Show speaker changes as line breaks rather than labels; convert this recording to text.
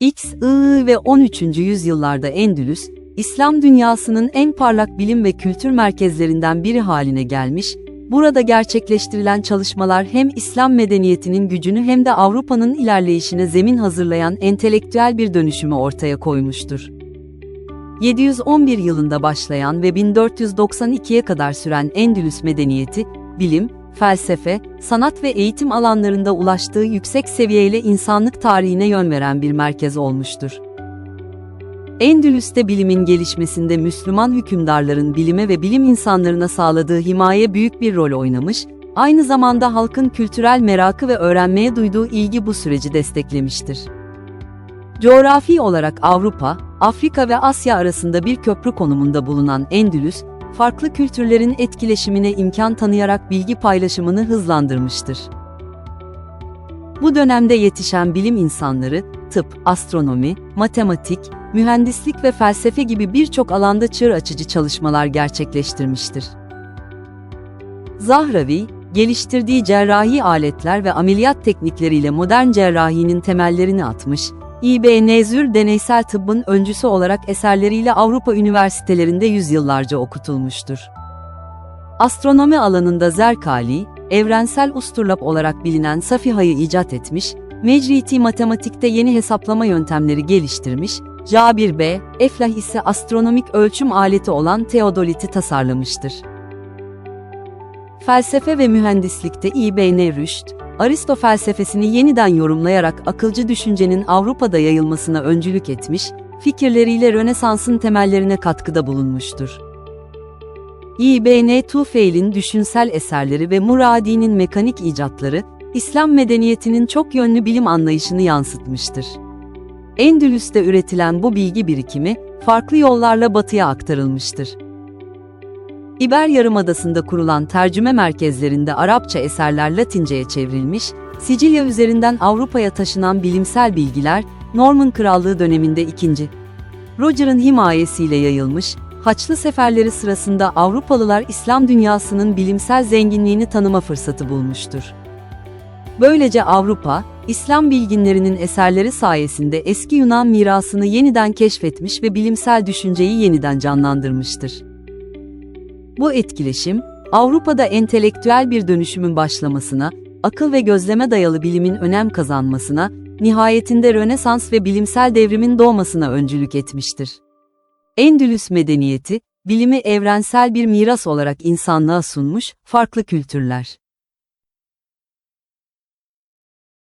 X, I ve 13. yüzyıllarda Endülüs, İslam dünyasının en parlak bilim ve kültür merkezlerinden biri haline gelmiş, burada gerçekleştirilen çalışmalar hem İslam medeniyetinin gücünü hem de Avrupa'nın ilerleyişine zemin hazırlayan entelektüel bir dönüşümü ortaya koymuştur. 711 yılında başlayan ve 1492'ye kadar süren Endülüs medeniyeti, bilim, felsefe, sanat ve eğitim alanlarında ulaştığı yüksek seviyeyle insanlık tarihine yön veren bir merkez olmuştur. Endülüs'te bilimin gelişmesinde Müslüman hükümdarların bilime ve bilim insanlarına sağladığı himaye büyük bir rol oynamış, aynı zamanda halkın kültürel merakı ve öğrenmeye duyduğu ilgi bu süreci desteklemiştir. Coğrafi olarak Avrupa, Afrika ve Asya arasında bir köprü konumunda bulunan Endülüs, farklı kültürlerin etkileşimine imkan tanıyarak bilgi paylaşımını hızlandırmıştır. Bu dönemde yetişen bilim insanları, tıp, astronomi, matematik, mühendislik ve felsefe gibi birçok alanda çığır açıcı çalışmalar gerçekleştirmiştir. Zahravi, geliştirdiği cerrahi aletler ve ameliyat teknikleriyle modern cerrahinin temellerini atmış, İBN Zür deneysel tıbbın öncüsü olarak eserleriyle Avrupa üniversitelerinde yüzyıllarca okutulmuştur. Astronomi alanında Zerkali, evrensel usturlap olarak bilinen Safiha'yı icat etmiş, Mecriti matematikte yeni hesaplama yöntemleri geliştirmiş, Cabir B. Eflah ise astronomik ölçüm aleti olan teodoliti tasarlamıştır. Felsefe ve mühendislikte İbn Rüşd, Aristo felsefesini yeniden yorumlayarak akılcı düşüncenin Avrupa'da yayılmasına öncülük etmiş, fikirleriyle Rönesans'ın temellerine katkıda bulunmuştur. İbn Tufeil'in düşünsel eserleri ve Muradi'nin mekanik icatları, İslam medeniyetinin çok yönlü bilim anlayışını yansıtmıştır. Endülüs'te üretilen bu bilgi birikimi, farklı yollarla batıya aktarılmıştır. İber Yarımadası'nda kurulan tercüme merkezlerinde Arapça eserler Latince'ye çevrilmiş, Sicilya üzerinden Avrupa'ya taşınan bilimsel bilgiler, Norman Krallığı döneminde 2. Roger'ın himayesiyle yayılmış, Haçlı seferleri sırasında Avrupalılar İslam dünyasının bilimsel zenginliğini tanıma fırsatı bulmuştur. Böylece Avrupa, İslam bilginlerinin eserleri sayesinde eski Yunan mirasını yeniden keşfetmiş ve bilimsel düşünceyi yeniden canlandırmıştır. Bu etkileşim, Avrupa'da entelektüel bir dönüşümün başlamasına, akıl ve gözleme dayalı bilimin önem kazanmasına, nihayetinde Rönesans ve bilimsel devrimin doğmasına öncülük etmiştir. Endülüs medeniyeti, bilimi evrensel bir miras olarak insanlığa sunmuş, farklı kültürler,